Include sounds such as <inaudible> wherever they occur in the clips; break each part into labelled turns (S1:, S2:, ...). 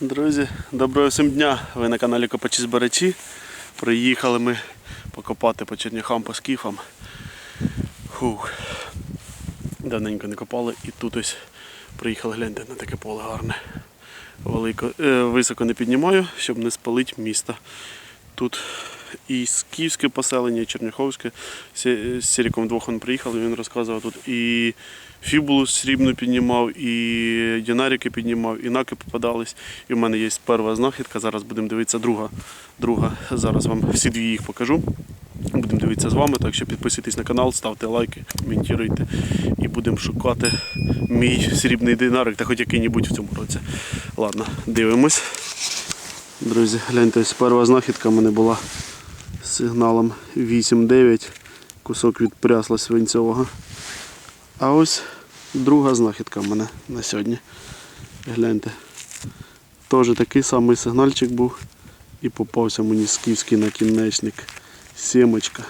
S1: Друзі, доброго всім дня! Ви на каналі Копачі Збирачі. Приїхали ми покопати по черняхам, по скіфам. Фух. Давненько не копали і тут ось приїхали гляньте на таке поле гарне. Велико, е, високо не піднімаю, щоб не спалити місто. Тут і скіфське поселення, і Черняховське. З Сіріком двох він приїхав, він розказував тут і фібулу срібну піднімав, і динарики піднімав, і наки попадались. І в мене є перша знахідка. Зараз будемо дивитися друга. друга. Зараз вам всі дві їх покажу. Будемо дивитися з вами, так що підписуйтесь на канал, ставте лайки, коментуйте і будемо шукати мій срібний динарик та хоч який-небудь в цьому році. Ладно, дивимось. Друзі, гляньте, ось перша знахідка в мене була з сигналом 8-9, кусок від прясла свинцьового. А ось друга знахідка в мене на сьогодні. Гляньте. Теж такий самий сигнальчик був і попався мені скіфський накінечник. Сімочка.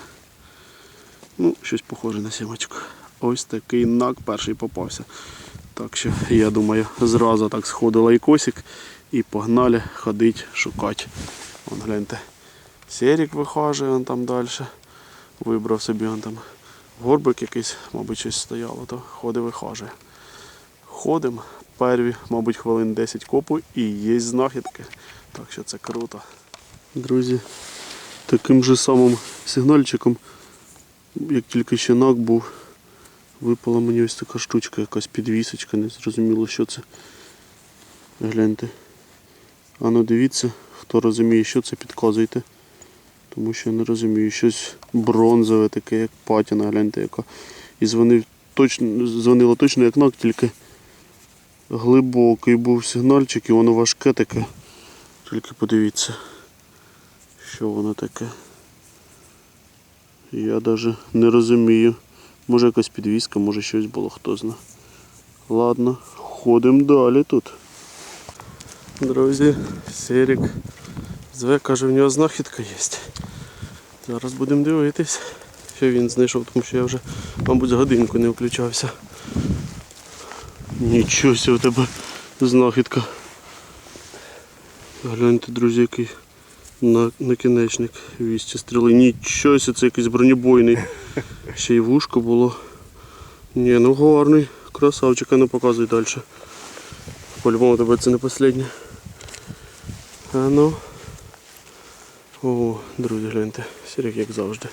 S1: Ну, щось похоже на сімочку. Ось такий нак перший попався. Так що, я думаю, зразу так сходила і косик і погнали ходить шукати. Вон гляньте. Серік вихажує он там далі. Вибрав собі он там горбик якийсь, мабуть, щось стояло, то ходить вихажує. Ходимо, перві, мабуть, хвилин 10 копу і є знахідки. Так що це круто. Друзі, таким же самим сигнальчиком, як тільки ще нак був, випала мені ось така штучка, якась підвісочка, не зрозуміло, що це. Гляньте. А ну дивіться, хто розуміє, що це, підказуйте. Тому що я не розумію, щось бронзове таке, як патіна, гляньте яка. І дзвонив точно, дзвонило точно як нак, тільки глибокий був сигнальчик і воно важке таке. Тільки подивіться, що воно таке. Я навіть не розумію. Може якась підвіска, може щось було, хто знає. Ладно, ходимо далі тут. Друзі, Серік зве, каже, в нього знахідка є. Зараз будемо дивитись, що він знайшов, тому що я вже, мабуть, годинку не включався. Нічого в тебе знахідка. Гляньте, друзі, який накінечник вісті стріли. Нічого це якийсь бронебойний. Ще й вушко було. Ні, ну гарний. Красавчик, а ну показуй далі. По-любому тебе це не останнє. А ну. О, друзі, гляньте, сірик як завжди.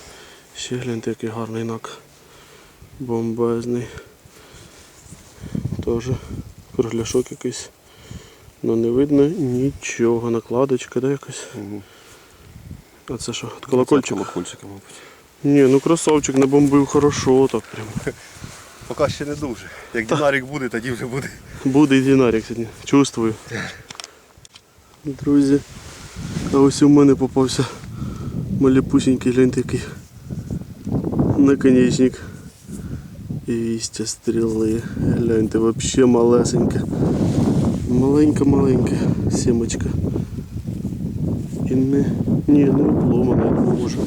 S1: Ще гляньте, який гарний нак. Бомбезний. Теж кругляшок якийсь. Ну не видно нічого. Накладочка, да, якась? А це що? От колокольчик?
S2: Колокольчика, мабуть.
S1: Ні, ну красавчик набомбив хорошо так прям. <laughs>
S2: Поки ще не дуже. Як динарик буде, тоді вже буде.
S1: Буде і динарик сьогодні. Чувствую. Друзі. А ось у мене попався маліпусінький гляньте який наконечник. Вістя стріли. Гляньте, взагалі малесеньке. Маленька-маленька сімочка. І не... Ні, не обломана, як може.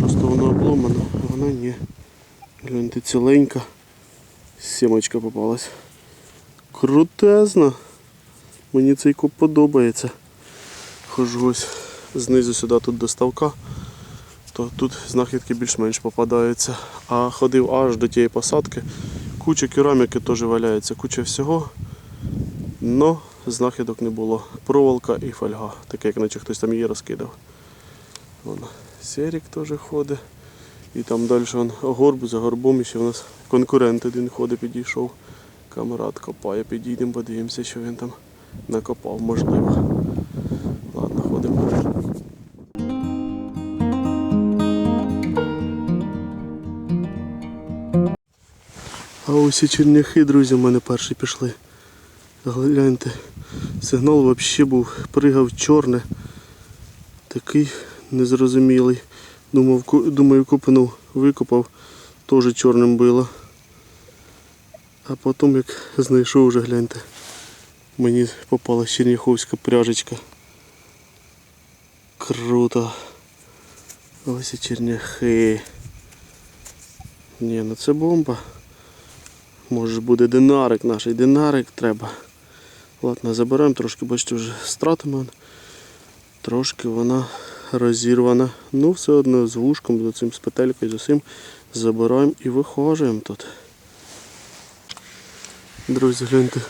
S1: Просто вона обломана, а вона ні. Гляньте, ціленька. Сімочка попалась. Крутезно. Мені цей коп подобається. Хожу ось знизу сюди тут до ставка, то тут знахідки більш-менш попадаються. А ходив аж до тієї посадки. Куча кераміки теж валяється, куча всього. Но знахідок не було. Проволока і фольга. Таке, як наче хтось там її розкидав. Вон, Серік теж ходить. І там далі вон, горб за горбом і ще в нас конкурент один ходить, підійшов. Камарад копає, підійдемо, подивимося, що він там накопав, можливо. А ось і черняхи, друзі, в мене перші пішли. Гляньте, сигнал взагалі був, пригав чорне. Такий незрозумілий. Думав, думаю, купину викопав, теж чорним було. А потім як знайшов вже гляньте. Мені попалась черняховська пряжечка. Круто. Ось і черняхи. Ні, ну це бомба. Може буде динарик наш, динарик треба. Ладно, забираємо, трошки, бачите, вже з. Трошки вона розірвана. Ну, все одно з вушком, з цим з петелькою, з усім забираємо і вихожуємо тут. Друзі, гляньте,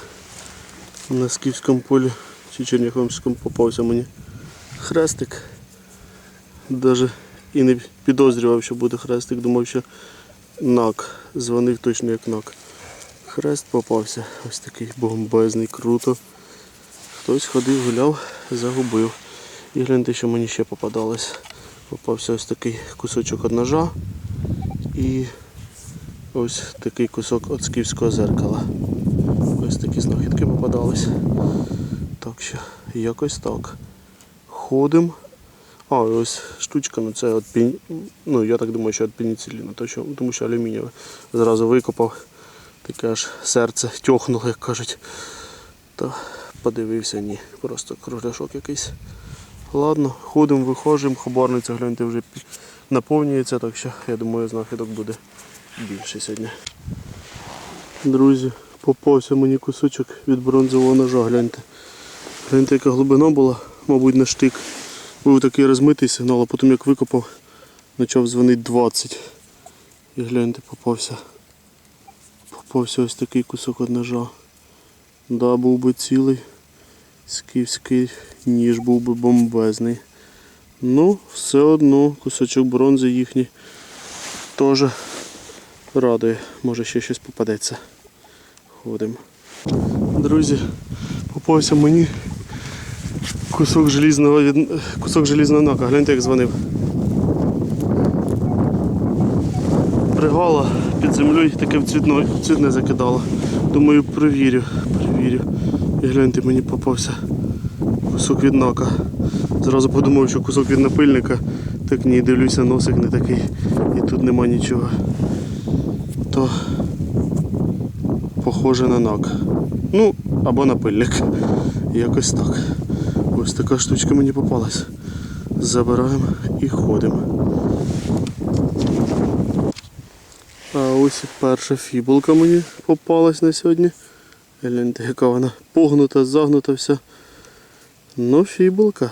S1: на скіфському полі чи Черняховському попався мені хрестик. Даже і не підозрював, що буде хрестик, думав, що нак. Дзвонив точно як нак. Хрест попався. Ось такий бомбезний, круто. Хтось ходив, гуляв, загубив. І гляньте, що мені ще попадалось. Попався ось такий кусочок від ножа і ось такий кусок від скіфського зеркала. Ось такі знахідки попадались. Так що, якось так. Ходимо. А, ось штучка, ну це от пені... ну я так думаю, що від пеніциліну, тому що алюмінієве. Зразу викопав, таке аж серце тьохнуло, як кажуть. Та подивився, ні, просто кругляшок якийсь. Ладно, ходимо, виходимо, хабарниця, гляньте, вже наповнюється, так що я думаю, знахідок буде більше сьогодні. Друзі, попався мені кусочок від бронзового ножа, гляньте. Гляньте, яка глибина була, мабуть, на штик. Був такий розмитий сигнал, а потім як викопав, почав дзвонити 20. І гляньте, попався. Попався ось такий кусок від ножа. Да, був би цілий. Скіфський ніж був би бомбезний. Ну, все одно кусочок бронзи їхній теж радує. Може ще щось попадеться. Ходимо. Друзі, попався мені кусок желізного кусок желізного нака. Гляньте, як дзвонив. Пригала під землею таке в цвітне закидало. Думаю, перевірю, перевірю. І гляньте, мені попався кусок від нака. Зразу подумав, що кусок від напильника. Так ні, дивлюся, носик не такий. І тут нема нічого. То похоже на нак. Ну, або напильник. Якось так. Ось така штучка мені попалась. Забираємо і ходимо. А ось перша фібулка мені попалась на сьогодні. Гляньте, яка вона погнута, загнута вся. Ну, фібулка.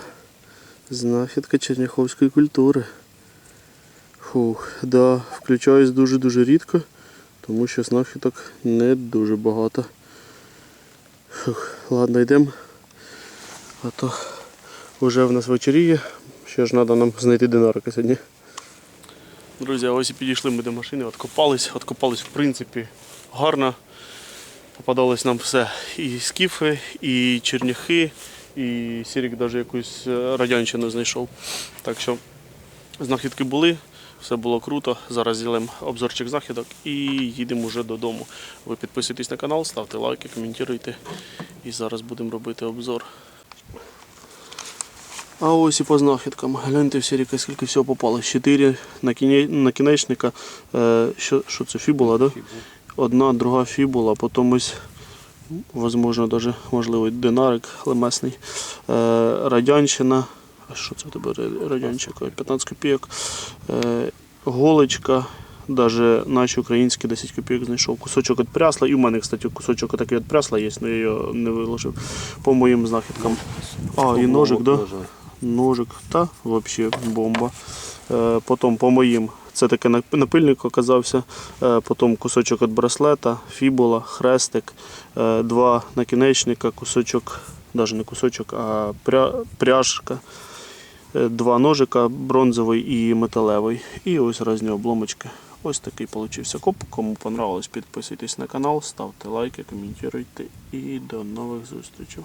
S1: Знахідка черняховської культури. Фух, да, включаюсь дуже-дуже рідко, тому що знахідок не дуже багато. Фух, ладно, йдемо. А то вже в нас вечоріє. Ще ж треба нам знайти динарика сьогодні. Друзі, ось і підійшли ми до машини, откопались, откопались в принципі гарно. Попадалось нам все. І скіфи, і черняхи, і Сірік навіть якусь е, радянщину знайшов. Так що знахідки були, все було круто. Зараз зробимо обзорчик знахідок і їдемо вже додому. Ви підписуйтесь на канал, ставте лайки, коментуйте. І зараз будемо робити обзор. А ось і по знахідкам. Гляньте в Сіріка, скільки всього попало. Чотири накінечника. Е, що, що це, фібула. Да? Одна, друга фібула, потім ось, возможно, даже, можливо, динарик лемесний. Е, радянщина. А що це тебе ра- 15 копійок. Е, голочка. Даже наші українські 10 копійок знайшов. Кусочок від прясла. І в мене, кстати, кусочок такий від прясла є, але я його не виложив по моїм знахідкам. А, і ножик? Да? Ножик, та взагалі бомба. Е, потім по моїм, це таке напильник оказався. Е, потім кусочок від браслета, фібула, хрестик, е, два накінечника, кусочок, навіть не кусочок, а пря, пряжка, два ножика, бронзовий і металевий. І ось різні обломочки. Ось такий получився коп. Кому понравилось, підписуйтесь на канал, ставте лайки, коментуйте і до нових зустрічей.